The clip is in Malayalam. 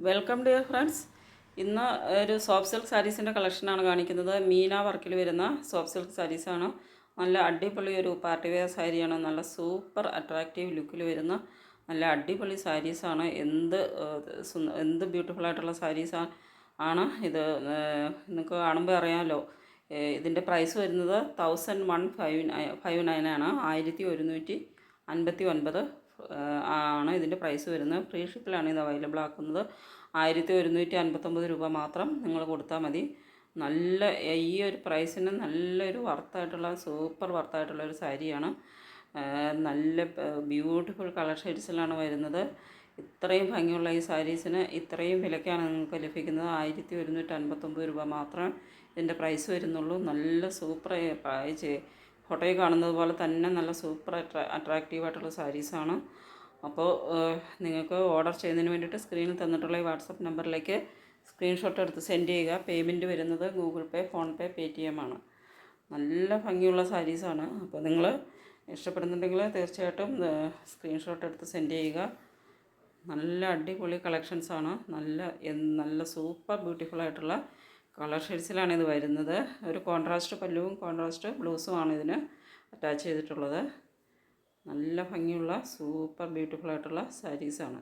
വെൽക്കം ഡിയർ ഫ്രണ്ട്സ് ഇന്ന് ഒരു സോഫ്റ്റ് സിൽക്ക് സാരീസിന്റെ കളക്ഷനാണ് കാണിക്കുന്നത്. മീന വർക്കിൽ വരുന്ന സോഫ്റ്റ് സിൽക്ക് സാരീസാണ് നല്ല അടിപൊളി ഒരു പാർട്ടി വെയർ സാരിയാണ് നല്ല സൂപ്പർ അട്രാക്റ്റീവ് ലുക്കിൽ വരുന്ന നല്ല അടിപൊളി സാരീസാണ് എന്ത് എന്ത് ബ്യൂട്ടിഫുൾ ആയിട്ടുള്ള സാരീസ് ആണ് ഇത് നിങ്ങൾക്ക് കാണുമ്പോൾ അറിയാമല്ലോ ഇതിന്റെ പ്രൈസ് വരുന്നത് thousand one five five nine ആണ്. ആയിരത്തി ഒരുന്നൂറ്റി അൻപത്തി ഒൻപത് ആണ് ഇതിന്റെ പ്രൈസ് വരുന്നത്. ഫ്രീ ഷിപ്പിലാണ് ഇത് അവൈലബിൾ ആക്കുന്നത്. ആയിരത്തി ഒരുന്നൂറ്റി അൻപത്തൊമ്പത് രൂപ മാത്രം നിങ്ങൾ കൊടുത്താൽ മതി. നല്ല ഈ ഒരു പ്രൈസിന് നല്ലൊരു വർത്തായിട്ടുള്ള സൂപ്പർ വർത്തായിട്ടുള്ള ഒരു സാരിയാണ്. നല്ല ബ്യൂട്ടിഫുൾ കളർ ഷെയ്ഡ്സിലാണ് വരുന്നത്. ഇത്രയും ഭംഗിയുള്ള ഈ സാരീസിന് ഇത്രയും വിലയ്ക്കാണ് നിങ്ങൾക്ക് ലഭിക്കുന്നത്. ആയിരത്തി ഒരുന്നൂറ്റി അൻപത്തൊമ്പത് രൂപ മാത്രമേ ഇതിന്റെ പ്രൈസ് വരുന്നുള്ളൂ. നല്ല സൂപ്പർ ഫോട്ടോയിൽ കാണുന്നത് പോലെ തന്നെ നല്ല സൂപ്പർ അട്രാ അട്രാക്റ്റീവായിട്ടുള്ള സാരീസാണ്. അപ്പോൾ നിങ്ങൾക്ക് ഓർഡർ ചെയ്യുന്നതിന് വേണ്ടിയിട്ട് സ്ക്രീനിൽ തന്നിട്ടുള്ള ഈ വാട്സപ്പ് നമ്പറിലേക്ക് സ്ക്രീൻഷോട്ട് എടുത്ത് സെൻഡ് ചെയ്യുക. പേയ്മെന്റ് വരുന്നത് Google Pay PhonePe Paytm ആണ്. നല്ല ഭംഗിയുള്ള സാരീസാണ്. അപ്പോൾ നിങ്ങൾ ഇഷ്ടപ്പെടുന്നുണ്ടെങ്കിൽ തീർച്ചയായിട്ടും സ്ക്രീൻഷോട്ട് എടുത്ത് സെൻഡ് ചെയ്യുക. നല്ല അടിപൊളി കളക്ഷൻസാണ്. നല്ല നല്ല സൂപ്പർ ബ്യൂട്ടിഫുൾ ആയിട്ടുള്ള കളർ ഷെയ്ഡ്സിലാണ് ഇത് വരുന്നത്. ഒരു കോൺട്രാസ്റ്റ് പല്ലുവും കോൺട്രാസ്റ്റ് ബ്ലൗസുമാണ് ഇതിന് അറ്റാച്ച് ചെയ്തിട്ടുള്ളത്. നല്ല ഭംഗിയുള്ള സൂപ്പർ ബ്യൂട്ടിഫുൾ ആയിട്ടുള്ള സാരീസാണ്